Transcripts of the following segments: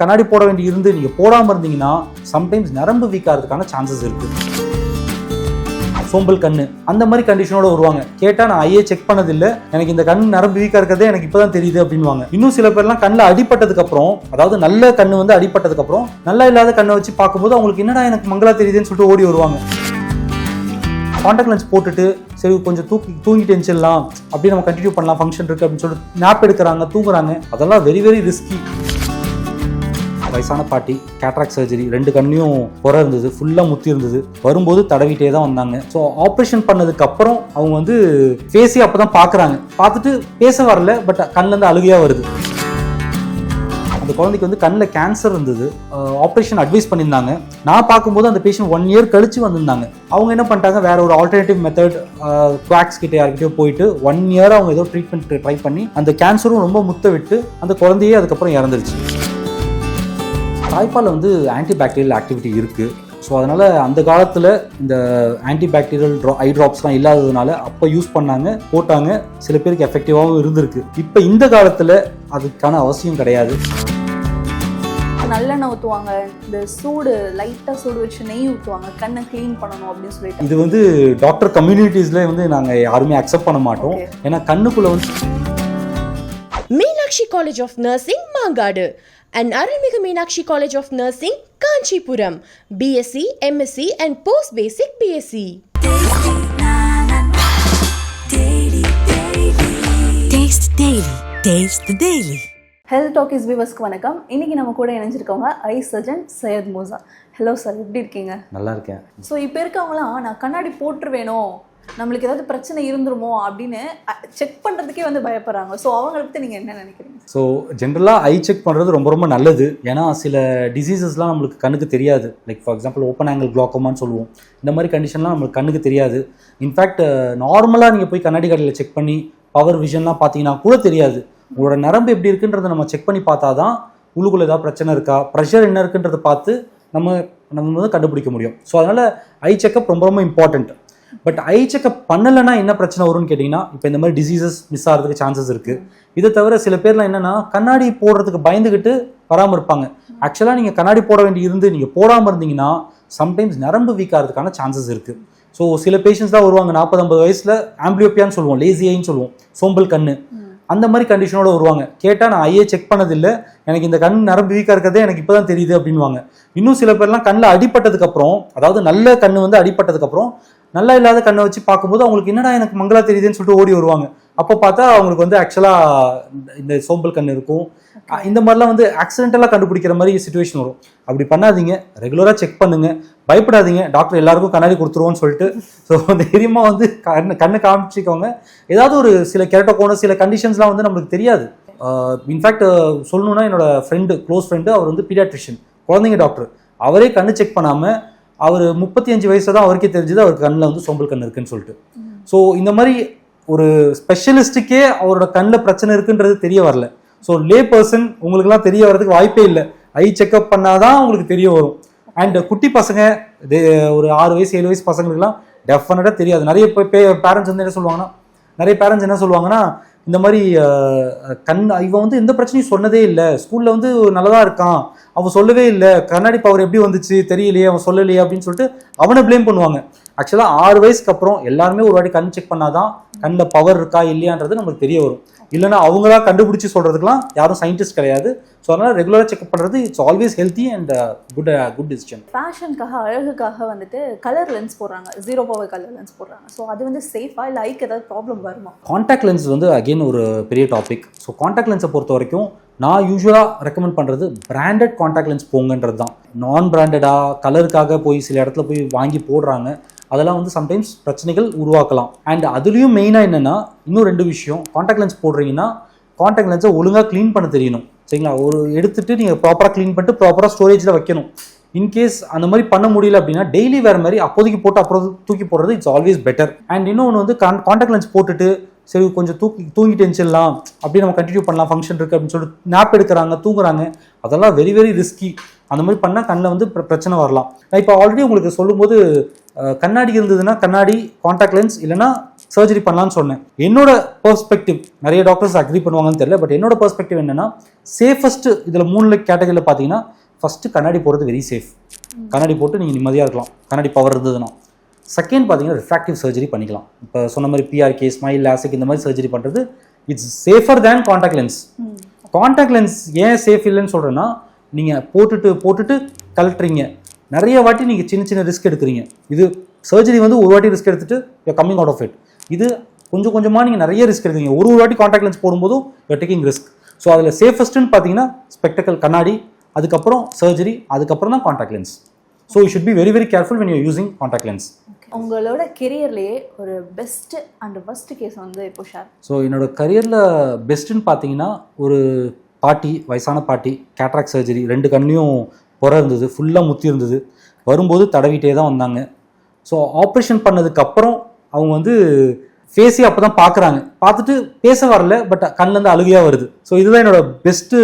கண்ணாடி போட வேண்டி இருந்து நீங்க போடாம இருந்தீங்கன்னா சம்டைம்ஸ் நரம்பு வீக் ஆகிறதுக்கான சான்சஸ் இருக்கு. சோம்பல் கண்ணு அந்த மாதிரி கண்டிஷனோட வருவாங்க. கேட்டா நான் ஐயே செக் பண்ணதில்லை. எனக்கு இந்த கண் நரம்பு வீக்கா இருக்கிறதே எனக்கு இப்பதான் தெரியுது அப்படின்வாங்க இன்னும் சில பேர்லாம் கண்ணில் அடிப்பட்டதுக்கு அப்புறம் அதாவது நல்ல கண்ணு வந்து அடிப்பட்டதுக்கு அப்புறம் நல்லா இல்லாத கண்ணை வச்சு பார்க்கும்போது அவங்களுக்கு என்னடா எனக்கு மங்களா தெரியுதுன்னு சொல்லிட்டு ஓடி வருவாங்க. காண்டாக்ட் லென்ஸ் போட்டுட்டு சரி கொஞ்சம் தூக்கி தூங்கிட்டு எழுந்திடலாம் அப்படியே நம்ம கண்டினியூ பண்ணலாம். ஃபங்க்ஷன் இருக்கு அப்படின்னு சொல்லிட்டு நாப் எடுக்கிறாங்க தூங்குறாங்க. அதெல்லாம் வெரி வெரி ரிஸ்கி வயசான பாட்டி கேட்ராக் சர்ஜரி ரெண்டு கண்ணையும் புற இருந்தது ஃபுல்லாக முத்தி இருந்தது. வரும்போது தடவிட்டே தான் வந்தாங்க. ஸோ ஆப்ரேஷன் பண்ணதுக்கு அப்புறம் அவங்க வந்து பேசி அப்போ தான் பார்க்குறாங்க. பார்த்துட்டு பேச வரல பட் கண்ணிலேருந்து அழுகையாக வருது. அந்த குழந்தைக்கு வந்து கண்ணில் கேன்சர் இருந்தது. ஆப்ரேஷன் அட்வைஸ் பண்ணியிருந்தாங்க. நான் பார்க்கும்போது அந்த பேஷண்ட் ஒன் இயர் கழிச்சு வந்திருந்தாங்க. அவங்க என்ன பண்ணிட்டாங்க வேற ஒரு ஆல்டர்னேட்டிவ் மெத்தட் குவாக்ஸ் கிட்ட யார்கிட்டயோ போயிட்டு ஒன் இயர் அவங்க ஏதோ ட்ரீட்மெண்ட் ட்ரை பண்ணி அந்த கேன்சரும் ரொம்ப முத்த விட்டு அந்த குழந்தையே அதுக்கப்புறம் இறந்துருச்சு. தாய்ப்பால் வந்து ஆன்டி பாக்டீரியல் ஆக்டிவிட்டி இருக்குது ஸோ அதனால் அந்த காலத்தில் இந்த ஆன்டி பாக்டீரியல் ட்ரா ஐ ட்ராப்ஸ்லாம் இல்லாததுனால அப்போ யூஸ் பண்ணாங்க போட்டாங்க சில பேருக்கு எஃபெக்டிவாகவும் இருந்திருக்கு. இப்போ இந்த காலத்தில் அதுக்கான அவசியம் கிடையாது. நல்லெண்ணெய் ஊற்றுவாங்க இந்த சூடு லைட்டாக சூடு வச்சு நெய் ஊற்றுவாங்க கண்ணை க்ளீன் பண்ணணும் அப்படின்னு சொல்லிட்டு. இது வந்து டாக்டர் கம்யூனிட்டிஸ்ல வந்து நாங்கள் யாருமே அக்செப்ட் பண்ண மாட்டோம். ஏன்னா கண்ணுக்குள்ள வந்து Meenakshi College of Nursing, Mangadu, Nursing, Kanchipuram, BSc, MSc, and Post Basic BSc. Taste Daily. Taste the Daily. Health talkies விவஸ்க்கு வணக்கம் இன்னைக்கு நம்ம கூட இணைஞ்சிருக்கவங்க eye surgeon Syed Moosa hello sir எப்படி இருக்கீங்க நல்லா இருக்கேன் ஸோ இப்போ இருக்கவங்களாம் நான் கண்ணாடி போட்டுருவேனோ நம்மளுக்கு ஏதாவது பிரச்சனை இருந்துருமோ அப்படின்னு செக் பண்ணுறதுக்கே வந்து பயப்படுறாங்க. ஸோ அவங்கள பற்றி நீங்கள் என்ன நினைக்கிறீங்க? ஸோ ஜென்ரலாக ஐ செக் பண்ணுறது ரொம்ப ரொம்ப நல்லது. ஏன்னா சில டிசீசஸ்லாம் நம்மளுக்கு கண்ணுக்கு தெரியாது. Like for example open angle குளோக்கோமான்னு சொல்லுவோம். இந்த மாதிரி கண்டிஷன்லாம் நம்மளுக்கு கண்ணுக்கு தெரியாது. இன்ஃபேக்ட் நார்மலாக நீங்கள் போய் கண்ணாடி கடையில் செக் பண்ணி பவர் விஷன்லாம் பார்த்தீங்கன்னா கூட தெரியாது. உங்களோட நரம்பு எப்படி இருக்குன்றதை நம்ம செக் பண்ணி பார்த்தா தான் உள்ளுக்குள்ளே ஏதாவது பிரச்சனை இருக்கா ப்ரெஷர் என்ன இருக்குன்றதை பார்த்து நம்ம நம்ம வந்து கண்டுபிடிக்க முடியும். ஸோ அதனால் ஐ செக்கப் ரொம்ப ரொம்ப இம்பார்ட்டண்ட் பட் ஐ செக்கப் பண்ணலைன்னா என்ன பிரச்சனை வரும்னு கேட்டிங்கன்னா இப்போ இந்த மாதிரி டிசீசஸ் மிஸ் ஆகிறதுக்கு சான்சஸ் இருக்குது இதை தவிர சில பேர்லாம் என்னென்னா கண்ணாடி போடுறதுக்கு பயந்துக்கிட்டு வராமல் இருப்பாங்க. ஆக்சுவலாக நீங்கள் கண்ணாடி போட வேண்டி இருந்து நீங்கள் போடாமல் இருந்தீங்கன்னா சம்டைம்ஸ் நரம்பு வீக் ஆகிறதுக்கான சான்சஸ் இருக்குது ஸோ சில பேஷண்ட்ஸ் தான் வருவாங்க நாற்பது ஐம்பது வயசில் ஆம்பிளியோப்பியான்னு சொல்லுவோம் லேசி சொல்லுவோம் சோம்பல் கண்ணு. அந்த மாதிரி கண்டிஷனோட வருவாங்க. கேட்டால் நான் ஐயே செக் பண்ணதில்லை எனக்கு இந்த கண் நரம்பு வீக்காக இருக்கிறதே எனக்கு இப்போ தான் தெரியுது அப்படின்வாங்க இன்னும் சில பேர்லாம் கண்ணில் அடிப்பட்டதுக்கப்புறம் அதாவது நல்ல கண் வந்து அடிப்பட்டதுக்கப்புறம் நல்லா இல்லாத கண்ணை வச்சு பார்க்கும்போது அவங்களுக்கு என்னடா எனக்கு மங்களா தெரியுதுன்னு சொல்லிட்டு ஓடி வருவாங்க. அப்போ பார்த்தா அவங்களுக்கு வந்து ஆக்சுவலாக இந்த சோம்பல் கண் இருக்கும். இந்த மாதிரிலாம் வந்து ஆக்சிடென்டலாக கண்டுபிடிக்கிற மாதிரி சுச்சுவேஷன் வரும். அப்படி பண்ணாதீங்க. ரெகுலராக செக் பண்ணுங்க. பயப்படாதீங்க. டாக்டர் எல்லாருக்கும் கண்ணாடி கொடுத்துருவோன்னு சொல்லிட்டு. ஸோ தைரியமாக வந்து கண்ணு கண்ணு காமிச்சிக்கோங்க. ஏதாவது ஒரு சில கெரட்டோகோன சில கண்டிஷன்ஸ்லாம் வந்து நம்மளுக்கு தெரியாது. இன்ஃபேக்ட் சொல்லணும்னா என்னோட ஃப்ரெண்டு க்ளோஸ் ஃப்ரெண்டு அவர் வந்து பீடியாட்ரிஷியன் குழந்தைங்க டாக்டர் அவரே கண்ணு செக் பண்ணாமல் அவர் முப்பத்தி அஞ்சு வயசு தான் அவருக்கே தெரிஞ்சது அவர் கண்ணில் வந்து சோம்பல் கண் இருக்குன்னு சொல்லிட்டு. ஸோ இந்த மாதிரி ஒரு ஸ்பெஷலிஸ்ட்டுக்கே அவரோட கண்ணில் பிரச்சனை இருக்குன்றது தெரிய வரல. ஸோ லே பர்சன் உங்களுக்குலாம் தெரிய வர்றதுக்கு வாய்ப்பே இல்லை. ஐ செக்அப் பண்ணாதான் உங்களுக்கு தெரிய வரும். அண்ட் குட்டி பசங்க ஒரு ஆறு வயசு ஏழு வயசு பசங்களுக்குலாம் டெஃபினட்டாக தெரியாது. நிறைய பேரண்ட்ஸ் வந்து என்ன சொல்லுவாங்கன்னா நிறைய பேரண்ட்ஸ் என்ன சொல்லுவாங்கன்னா இந்த மாதிரி கண் இவன் வந்து எந்த பிரச்சனையும் சொன்னதே இல்லை. ஸ்கூலில் வந்து நல்லதாக இருக்கான். அவன் சொல்லவே இல்லை. கண்ணாடி பவர் எப்படி வந்துச்சு தெரியலையே அவன் சொல்லலையே அப்படின்னு சொல்லிட்டு அவனை ப்ளேம் பண்ணுவாங்க. ஆக்சுவலாக ஆறு வயசுக்கு அப்புறம் எல்லாருமே ஒரு வாட்டி கண் செக் பண்ணாதான் கண்ணில் பவர் இருக்கா இல்லையான்றது நமக்கு தெரிய வரும். இல்லைன்னா அவங்களா கண்டுபிடிச்சி சொல்றதுக்குலாம் யாரும் சயின்டிஸ்ட் கிடையாது. ஸோ அதனால் ரெகுலராக செக்அப் பண்ணுறது it's always healthy and good good decision ஃபேஷனுக்காக அழகுக்காக வந்துட்டு கலர் லென்ஸ் போடுறாங்க. ஜீரோ பவர் கலர் லென்ஸ் போடுறாங்க. ஸோ அது வந்து சேஃபா இல்லை ஐக்கு ஏதாவது ப்ராப்ளம் வருமா? காண்டாக்ட் லென்ஸ் வந்து அகைன் ஒரு பெரிய டாபிக் ஸோ காண்டாக்ட் லென்ஸை பொறுத்த வரைக்கும் நான் யூஸ்வலாக ரெக்கமெண்ட் பண்ணுறது பிராண்டட் காண்டாக்ட் லென்ஸ் போங்கன்றது தான் நான் பிராண்டடாக கலருக்காக போய் சில இடத்துல போய் வாங்கி போடுறாங்க. அதெல்லாம் வந்து சம்டைம்ஸ் பிரச்சனைகள் உருவாக்கலாம். அண்ட் அதுலேயும் மெயினாக என்னென்னா இன்னும் ரெண்டு விஷயம். காண்டாக்ட் லென்ஸ் போடுறீங்கன்னா காண்டாக்ட் லென்ஸை ஒழுங்காக க்ளீன் பண்ண தெரியணும். சரிங்களா? ஒரு எடுத்துட்டு நீங்கள் ப்ராப்பராக க்ளீன் பண்ணிட்டு ப்ராப்பராக ஸ்டோரேஜில் வைக்கணும். இன்கேஸ் அந்த மாதிரி பண்ண முடியல அப்படின்னா டெய்லி வேறு மாதிரி அப்போதைக்கு போட்டு அப்புறம் தூக்கி போடுறது இட்ஸ் ஆல்வேஸ் பெட்டர் அண்ட் இன்னொன்று வந்து காண்டாக்ட் லென்ஸ் போட்டுட்டு சரி கொஞ்சம் தூக்கி தூங்கிட்டு எழுந்திடலாம் அப்படியே நம்ம கண்டினியூ பண்ணலாம். ஃபங்க்ஷன் இருக்குது அப்படின்னு சொல்லிட்டு நாப் எடுக்கிறாங்க தூங்குறாங்க. அதெல்லாம் வெரி வெரி ரிஸ்கி அந்த மாதிரி பண்ணால் கண்ணில் வந்து பிர- பிரச்சனை வரலாம். இப்போ ஆல்ரெடி உங்களுக்கு சொல்லும்போது கண்ணாடி இருந்ததுன்னா கண்ணாடி காண்டாக்ட் லென்ஸ் இல்லைன்னா சர்ஜரி பண்ணலாம்னு சொன்னேன். என்னோட பெர்ஸ்பெக்டிவ் நிறைய டாக்டர்ஸ் அக்ரி பண்ணுவாங்கன்னு தெரியல பட் என்னோட பெர்ஸ்பெக்டிவ் என்னன்னா சேஃபஸ்ட் இதில் மூணு கேட்டகரியில் பார்த்தீங்கன்னா ஃபஸ்ட்டு கண்ணாடி போடுறது வெரி சேஃப் கண்ணாடி போட்டு நீங்கள் நிம்மதியாக இருக்கலாம். கண்ணாடி பவர் இருந்ததுன்னா. செகண்ட் பார்த்தீங்கன்னா ரிஃப்ராக்டிவ் சர்ஜரி பண்ணிக்கலாம். இப்போ சொன்ன மாதிரி பிஆர்கே ஸ்மைல் லாசிக் இந்த மாதிரி சர்ஜரி பண்ணுறது it's safer than contact lens contact lens ஏன் சேஃப் இல்லைன்னு சொல்கிறேன்னா நீங்கள் போட்டுட்டு போட்டுட்டு கழட்டுறீங்க. நிறைய வாட்டி நீங்கள் சின்ன சின்ன ரிஸ்க் எடுக்கிறீங்க. இது சர்ஜரி வந்து ஒரு வாட்டி ரிஸ்க் எடுத்துட்டு you coming out of it இது கொஞ்சம் கொஞ்சமாக நீங்கள் நிறைய ரிஸ்க் எடுக்கிறீங்க. ஒரு ஒரு வாட்டி காண்டாக்ட் லென்ஸ் போடும்போதும் யூ டேக்கிங் ரிஸ்க் ஸோ அதில் சேஃபஸ்ட்டுன்னு பார்த்தீங்கன்னா ஸ்பெக்டக்கல் கண்ணாடி அதுக்கப்புறம் சர்ஜரி அதுக்கப்புறம் தான் contact lens so you should be very very careful when you're using contact lens உங்களோட கெரியர்லயே ஒரு பெஸ்ட் அண்ட் ஃபர்ஸ்ட் கேஸ் வந்து இப்போ ஷேர் ஸோ என்னோட கரியரில் பெஸ்ட்டுன்னு பார்த்தீங்கன்னா ஒரு பாட்டி வயசான பாட்டி கேட்ராக் சர்ஜரி ரெண்டு கண்ணையும் புற இருந்தது ஃபுல்லாக முத்தி இருந்தது. வரும்போது தடவிட்டே தான் வந்தாங்க. ஸோ ஆப்ரேஷன் பண்ணதுக்கப்புறம் அவங்க வந்து ஃபேஸே அப்போ தான் பார்க்குறாங்க. பார்த்துட்டு பேச வரல பட் கண்ணிலேருந்து அழுகையாக வருது. ஸோ இதுதான் என்னோட பெஸ்ட்டு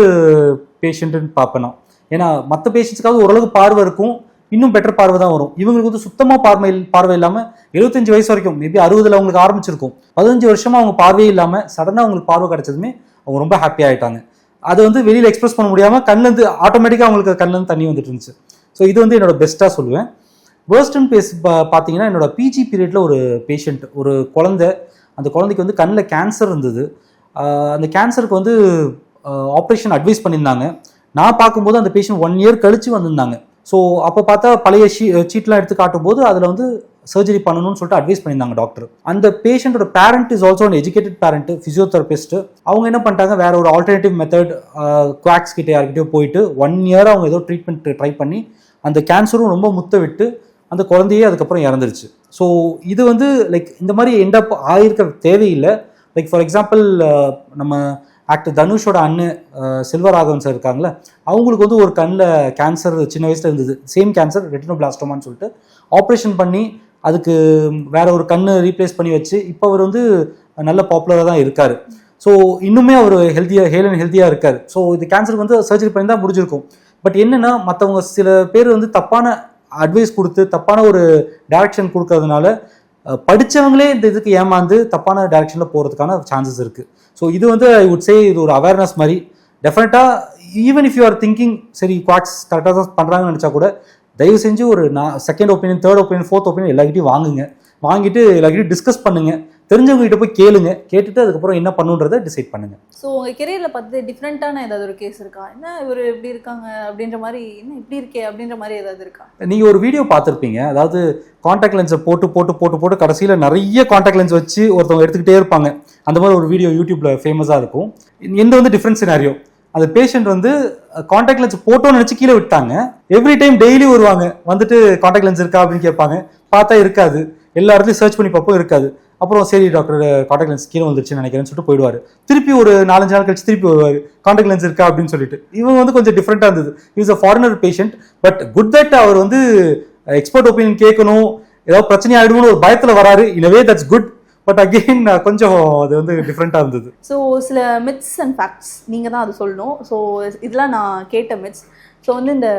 பேஷண்ட்டுன்னு பார்ப்பேன் நான். ஏன்னா மற்ற பேஷண்ட்ஸுக்காவது ஓரளவுக்கு பார்வை இருக்கும். இன்னும் பெட்டர் பார்வை தான் வரும். இவங்களுக்கு வந்து சுத்தமாக பார்வை பார்வை இல்லாமல் எழுபத்தஞ்சு வயசு வரைக்கும் மேபி அறுபதில் அவங்களுக்கு ஆரம்பிச்சிருக்கும். பதினஞ்சு வருஷமாக அவங்க பார்வையே இல்லாமல் சடனாக அவங்களுக்கு பார்வை கிடைச்சதுமே அவங்க ரொம்ப ஹாப்பி ஆகிட்டாங்க அது வந்து வெளியில் எக்ஸ்பிரஸ் பண்ண முடியாமல் கண்ணுந்து ஆட்டோமேட்டிக்காக அவங்களுக்கு கண்ணுந்து தண்ணி வந்துட்டு இருந்துச்சு. ஸோ இது வந்து என்னோட பெஸ்ட்டாக சொல்லுவேன். வேர்ஸ்டன் பேஸ் பார்த்தீங்கன்னா என்னோட பிஜி பீரியடில் ஒரு பேஷண்ட் ஒரு குழந்தை. அந்த குழந்தைக்கு வந்து கண்ணில் கேன்சர் இருந்தது. அந்த கேன்சருக்கு வந்து ஆப்ரேஷன் அட்வைஸ் பண்ணியிருந்தாங்க. நான் பார்க்கும்போது அந்த பேஷண்ட் ஒன் இயர் கழித்து வந்திருந்தாங்க. ஸோ அப்போ பார்த்தா பழைய ஷீ சீட்லாம் எடுத்து காட்டும்போது அதில் வந்து சர்ஜரி பண்ணணும்னு சொல்லிட்டு அட்வைஸ் பண்ணியிருந்தாங்க டாக்டர் அந்த பேஷண்ட்டோட parent is also an educated parent physiotherapist அவங்க என்ன பண்ணிட்டாங்க வேற ஒரு ஆல்டர்னேட்டிவ் மெத்தட் குவாக்ஸ் கிட்ட யார்கிட்டயோ போயிட்டு ஒன் இயர் அவங்க ஏதோ ட்ரீட்மெண்ட் ட்ரை பண்ணி அந்த கேன்சரும் ரொம்ப முத்த விட்டு அந்த குழந்தையே அதுக்கப்புறம் இறந்துருச்சு. ஸோ இது வந்து லைக் இந்த மாதிரி எண்ட் அப் ஆயிருக்க தேவையில்லை. லைக் ஃபார் எக்ஸாம்பிள் நம்ம ஆக்டர் தனுஷோட அண்ணன் சில்வர் செல்வராகவன் சார் இருக்காங்களே அவங்களுக்கு வந்து ஒரு கண்ணில் கேன்சர் சின்ன வயசில் இருந்தது. சேம் கேன்சர் ரெட்டினோ பிளாஸ்டோமான்னு சொல்லிட்டு ஆப்ரேஷன் பண்ணி அதுக்கு வேற ஒரு கண்ணு ரீப்ளேஸ் பண்ணி வச்சு இப்போ அவர் வந்து நல்ல பாப்புலராக தான் இருக்காரு. ஸோ இன்னுமே அவர் ஹெல்த்தியாக ஹேல் அண்ட் ஹெல்த்தியாக இருக்கார். ஸோ இது கேன்சருக்கு வந்து சர்ஜரி பண்ணி தான் முடிஞ்சிருக்கும். பட் என்னன்னா மற்றவங்க சில பேர் வந்து தப்பான அட்வைஸ் கொடுத்து தப்பான ஒரு டைரக்ஷன் கொடுக்கறதுனால படித்தவங்களே படிச்சவங்களே இந்த இதுக்கு ஏமாந்து தப்பான டைரக்ஷனில் போகிறதுக்கான சான்சஸ் இருக்குது ஸோ இது வந்து ஐ வுட் சே இது ஒரு அவேர்னஸ் மாதிரி. டெஃபினட்டாக even if you are thinking சரி குவாக்ஸ் கரெக்டாக தான் பண்ணுறாங்கன்னு நினச்சா கூட தயவு செஞ்சு ஒரு நான் second opinion third opinion fourth opinion எல்லார்கிட்டையும் வாங்குங்க. வாங்கிட்டு எல்லார்கிட்டையும் டிஸ்கஸ் பண்ணுங்க. தெரிஞ்சவங்க கிட்ட போய் கேளுங்க. கேட்டுட்டு அதுக்கப்புறம் என்ன பண்ணுன்றதை டிசைட் பண்ணுங்க. ஸோ உங்க கெரியர்ல பார்த்து டிஃப்ரெண்ட்டான ஏதாவது ஒரு கேஸ் இருக்கா? என்ன இவர் இப்படி இருக்காங்க அப்படின்ற மாதிரி என்ன இப்படி இருக்கே அப்படின்ற மாதிரி ஏதாவது இருக்கா? நீங்க ஒரு வீடியோ பார்த்துருப்பீங்க. அதாவது காண்டாக்ட் லென்ஸை போட்டு போட்டு போட்டு போட்டு கடைசியில நிறைய காண்டாக்ட் லென்ஸ் வச்சு ஒருத்தவங்க எடுத்துக்கிட்டே இருப்பாங்க. அந்த மாதிரி ஒரு வீடியோ யூடியூப்ல ஃபேமஸா இருக்கும். எந்த வந்து டிஃப்ரெண்ட் சினாரியோ அந்த பேஷண்ட் வந்து காண்டாக்ட் லென்ஸ் போட்டோன்னு நினச்சி கீழே விட்டாங்க. எவ்ரி டைம் டெய்லி வருவாங்க. வந்துட்டு காண்டாக்ட் லென்ஸ் இருக்கா அப்படின்னு கேட்பாங்க. பார்த்தா இருக்காது. எல்லா இடத்துலையும் சர்ச் பண்ணி பார்ப்போம் இருக்காது. அப்புறம் சரி டாக்டர் காண்டாக்ட் லென்ஸ் கீழே வந்துருச்சுன்னு நினைக்கிறேன்னு சொல்லிட்டு போயிடுவார். திருப்பி ஒரு நாலஞ்சு நாள் கழிச்சு திருப்பி வருவார். காண்டாக்ட் லென்ஸ் இருக்கா அப்படின்னு சொல்லிட்டு. இவங்க வந்து கொஞ்சம் டிஃப்ரெண்டாக இருந்தது. Is a foreigner patient but good that அவர் வந்து எக்ஸ்பர்ட் ஒப்பீனியன் கேட்கணும். ஏதாவது பிரச்சனை ஆயிடுமோன்னு ஒரு பயத்தில் வராரு. Anyway that's good but again கொஞ்சம் அது வந்து டிஃப்ரெண்ட்டாக இருந்தது. ஸோ சில மித்ஸ் அண்ட் ஃபேக்ட்ஸ் நீங்கள் தான் அது சொல்லணும். ஸோ இதெல்லாம் நான் கேட்ட மித்ஸ் ஸோ வந்து இந்த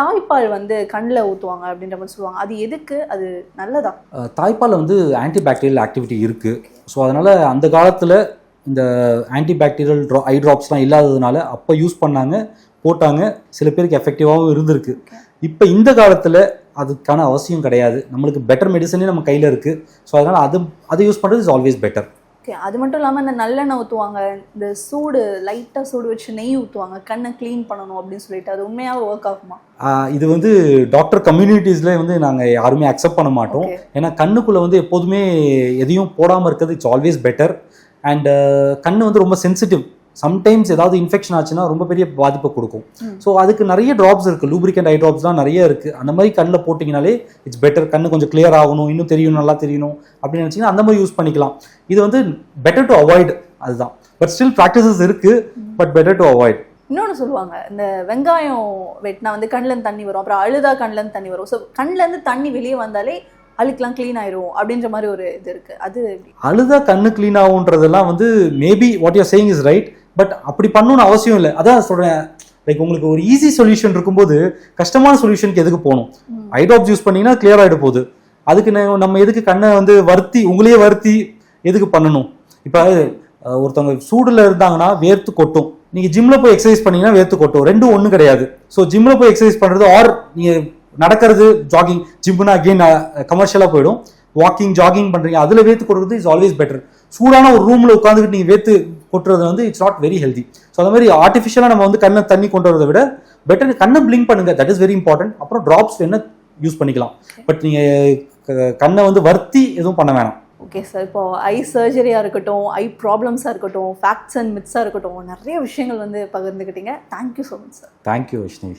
தாய்ப்பால் வந்து கண்ணில் ஊற்றுவாங்க அப்படின்ற மாதிரி சொல்லுவாங்க. அது எதுக்கு? அது நல்லதா? அஹ் தாய்ப்பால்ல வந்து ஆன்டி பாக்டீரியல் ஆக்டிவிட்டி இருக்குது ஸோ அதனால் அந்த காலத்தில் இந்த ஆன்டி பாக்டீரியல் ட்ரா ஐ ட்ராப்ஸ்லாம் இல்லாததுனால அப்போ யூஸ் பண்ணாங்க போட்டாங்க. சில பேருக்கு எஃபெக்டிவாகவும் இருந்திருக்கு. இப்போ இந்த காலத்தில் அதுக்கான அவசியம் கிடையாது. நம்மளுக்கு பெட்டர் மெடிசனே நம்ம கையில் இருக்குது ஸோ அதனால் அது அது யூஸ் பண்ணுறது இஸ் ஆல்வேஸ் பெட்டர் ஓகே அது மட்டும் இல்லாமல் இந்த நல்லெண்ணெய் ஊற்றுவாங்க இந்த சூடு லைட்டாக சூடு வச்சு நெய் ஊற்றுவாங்க கண்ணை க்ளீன் பண்ணணும் அப்படின்னு சொல்லிட்டு அது உண்மையாக ஒர்க் ஆகுமா? இது வந்து டாக்டர் கம்யூனிட்டிஸ்ல வந்து நாங்கள் யாருமே அக்செப்ட் பண்ண மாட்டோம். ஏன்னா கண்ணுக்குள்ள வந்து எப்போதுமே எதையும் போடாமல் இருக்கிறது இட்ஸ் ஆல்வேஸ் பெட்டர் அண்ட் கண்ணு வந்து ரொம்ப சென்சிட்டிவ் சம்டைம்ஸ் ஏதாவது இன்ஃபெக்ஷன் ஆச்சுன்னா ரொம்ப பெரிய பாதிப்பை கொடுக்கும். ஸோ அதுக்கு நிறைய ட்ராப்ஸ் இருக்குது லூப்ரிகண்ட் ஐ ட்ராப்ஸ்லாம் நிறைய இருக்குது அந்த மாதிரி கண்ணில் போட்டிங்கனாலே இட்ஸ் பெட்டர் கண்ணு கொஞ்சம் clear ஆகணும். இன்னும் தெரியும் நல்லா தெரியணும் அப்படின்னு நினச்சிங்கன்னா அந்த மாதிரி யூஸ் பண்ணிக்கலாம். இது வந்து பெட்டர் டு அவாய்ட் அதுதான். பட் ஸ்டில் ப்ராக்டிசஸ் இருக்குது பட் பெட்டர் டு அவாய்ட் இன்னொன்று சொல்லுவாங்க. இந்த வெங்காயம் வெட்டினா வந்து கண்ணிலேருந்து தண்ணி வரும். அப்புறம் அழுதா கண்ணிலேருந்து தண்ணி வரும். ஸோ கண்ணிலேருந்து தண்ணி வெளியே வந்தாலே அழுக்கெல்லாம் க்ளீன் ஆயிரும் அப்படின்ற மாதிரி ஒரு இது இருக்கு. அது அழுதா கண்ணு க்ளீன் ஆகுன்றதெல்லாம் வந்து maybe what you're saying is right but அப்படி பண்ணணும்னு அவசியம் இல்லை. அதான் சொல்கிறேன் லைக் உங்களுக்கு ஒரு ஈஸி சொல்யூஷன் இருக்கும்போது கஷ்டமான சொல்யூஷனுக்கு எதுக்கு போகணும்? ஐ ட்ராப்ஸ் யூஸ் பண்ணீங்கன்னா கிளியர் ஆகிட போகுது. அதுக்கு நம்ம எதுக்கு கண்ணை வந்து வருத்தி உங்களையே வருத்தி எதுக்கு பண்ணணும்? இப்போ ஒருத்தவங்க சூடுல இருந்தாங்கன்னா வேர்த்து கொட்டும். நீங்க ஜிம்ல போய் எக்ஸசைஸ் பண்ணீங்கன்னா வேர்த்து கொட்டும். ரெண்டும் ஒன்றும் கிடையாது. ஸோ ஜிம்ல போய் எக்ஸசைஸ் பண்றது ஆர் நீங்க நடக்கிறது ஜாகிங் ஜிம்னா அகெயின் கமர்ஷியலாக போயிடும். வாக்கிங் ஜாகிங் பண்றீங்க அதுல வேர்த்து கொட்டுறது இஸ் ஆல்வேஸ் பெட்டர் சூடான ஒரு ரூம்ல உட்காந்துக்கிட்டு நீங்க வேர்த்து கொட்டுறது வந்து it's not very healthy so அந்த மாதிரி ஆர்டிஃபிஷியலாக நம்ம வந்து கண்ணை தண்ணி கொண்டு வரதை விட பெட்டர் கண்ணை பிளிங்க் பண்ணுங்க. தட் இஸ் வெரி இம்பார்ட்டன்ட் அப்புறம் ட்ராப்ஸ் வேணா யூஸ் பண்ணிக்கலாம். பட் நீங்க க- கண்ணை வந்து வர்த்தி எதுவும் பண்ண வேணாம். ஓகே சார் இப்போ ஐ சர்ஜரியாக இருக்கட்டும் ஐ ப்ராப்ளம்ஸாக இருக்கட்டும் ஃபேக்ட்ஸ் அண்ட் மித்ஸாக இருக்கட்டும் நிறைய விஷயங்கள் வந்து பகிர்ந்துக்கிட்டீங்க thank you so much sir thank you Vishnu